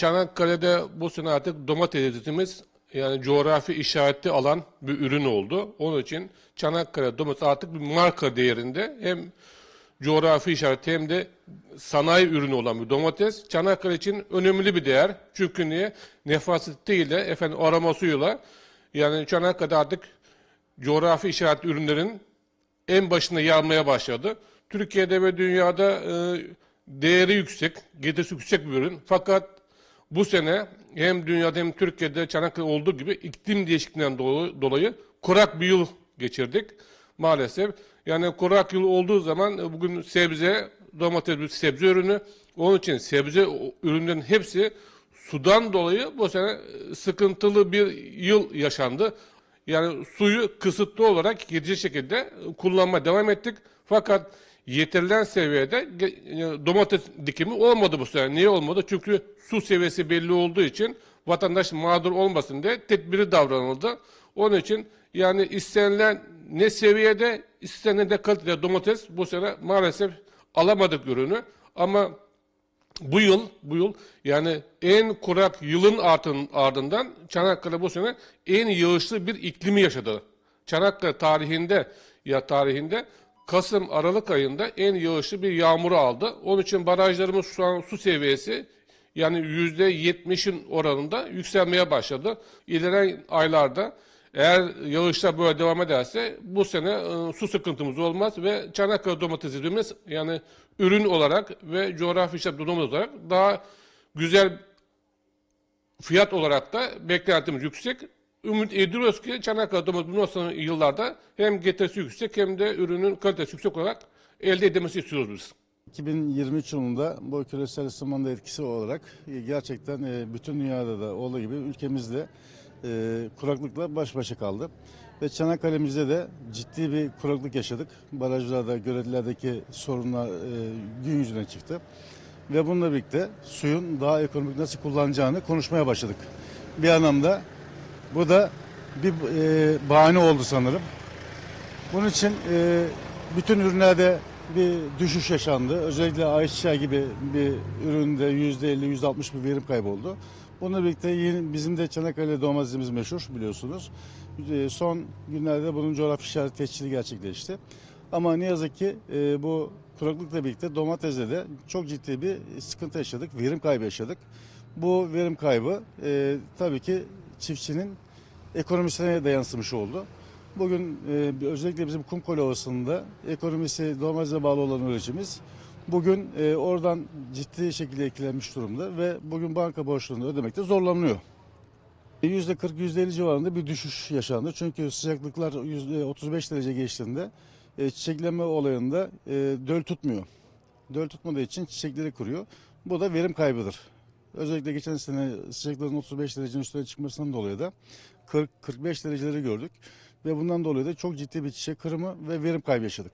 Çanakkale'de bu sene artık domatesimiz yani coğrafi işareti alan bir ürün oldu. Onun için Çanakkale domates artık bir marka değerinde hem coğrafi işareti hem de sanayi ürünü olan bir domates. Çanakkale için önemli bir değer. Çünkü niye? Nefasetiyle, efendim aromasıyla yani Çanakkale artık coğrafi işaret ürünlerin en başında yer almaya başladı. Türkiye'de ve dünyada e, değeri yüksek, getirisi yüksek bir ürün. Fakat bu sene hem dünyada hem Türkiye'de Çanakkale olduğu gibi iklim değişikliğinden dolayı, kurak bir yıl geçirdik maalesef. Yani kurak yıl olduğu zaman e, bugün sebze, domates sebze ürünü. Onun için sebze ürünlerin hepsi sudan dolayı bu sene e, sıkıntılı bir yıl yaşandı. Yani suyu kısıtlı olarak yetecek şekilde kullanmaya devam ettik. Fakat yetirilen seviyede e, domates dikimi olmadı bu sene. Niye olmadı? Çünkü su seviyesi belli olduğu için vatandaş mağdur olmasın diye tedbiri davranıldı. Onun için yani istenilen ne seviyede istenilen de kalitede domates bu sene maalesef alamadık ürünü. Ama bu yıl, bu yıl yani en kurak yılın ardın, ardından Çanakkale bu sene en yağışlı bir iklimi yaşadı. Çanakkale tarihinde ya tarihinde Kasım Aralık ayında en yağışlı bir yağmuru aldı. Onun için barajlarımız şu an su seviyesi yani yüzde yetmişin oranında yükselmeye başladı. İlerleyen aylarda eğer yağışlar böyle devam ederse bu sene e, su sıkıntımız olmaz ve Çanakkale domatesi dediğimiz yani ürün olarak ve coğrafi işaret domates olarak daha güzel fiyat olarak da beklentimiz yüksek. Ümit ediyoruz ki Çanakkale domatesi bundan sonra yıllarda hem getirisi yüksek hem de ürünün kalitesi yüksek olarak elde edilmesi istiyoruz biz. 2023 yılında bu küresel ısınmanın etkisi olarak e, gerçekten e, bütün dünyada da olduğu gibi ülkemizde e, kuraklıkla baş başa kaldı. Ve Çanakkale'mizde de ciddi bir kuraklık yaşadık. Barajlarda, göletlerdeki sorunlar gün yüzüne çıktı. Ve bununla birlikte suyun daha ekonomik nasıl kullanacağını konuşmaya başladık. Bir anlamda bu da bir e, bahane oldu sanırım. Bunun için e, bütün ürünlerde bir düşüş yaşandı. Özellikle ayçiçeği gibi bir üründe yüzde 50, yüzde 60 bir verim kaybı oldu. Bununla birlikte yeni, bizim de Çanakkale domatesimiz meşhur biliyorsunuz. E, son günlerde bunun coğrafi işaret tescili gerçekleşti. Ama ne yazık ki e, bu kuraklıkla birlikte domatesde de çok ciddi bir sıkıntı yaşadık. Verim kaybı yaşadık. Bu verim kaybı e, tabii ki çiftçinin ekonomisine de yansımış oldu. Bugün e, özellikle bizim Kumkole Ovası'nda ekonomisi domatese bağlı olan üreticimiz bugün e, oradan ciddi şekilde etkilenmiş durumda ve bugün banka borçlarını ödemekte zorlanıyor. %40, %50 civarında bir düşüş yaşandı. Çünkü sıcaklıklar %35 derece geçtiğinde e, çiçeklenme olayında e, döl tutmuyor. Döl tutmadığı için çiçekleri kuruyor. Bu da verim Özellikle geçen sene sıcakların 35 derecenin üstüne çıkmasından dolayı da 40-45 dereceleri gördük. Ve bundan dolayı da çok ciddi bir çiçek kırımı ve verim kaybı yaşadık.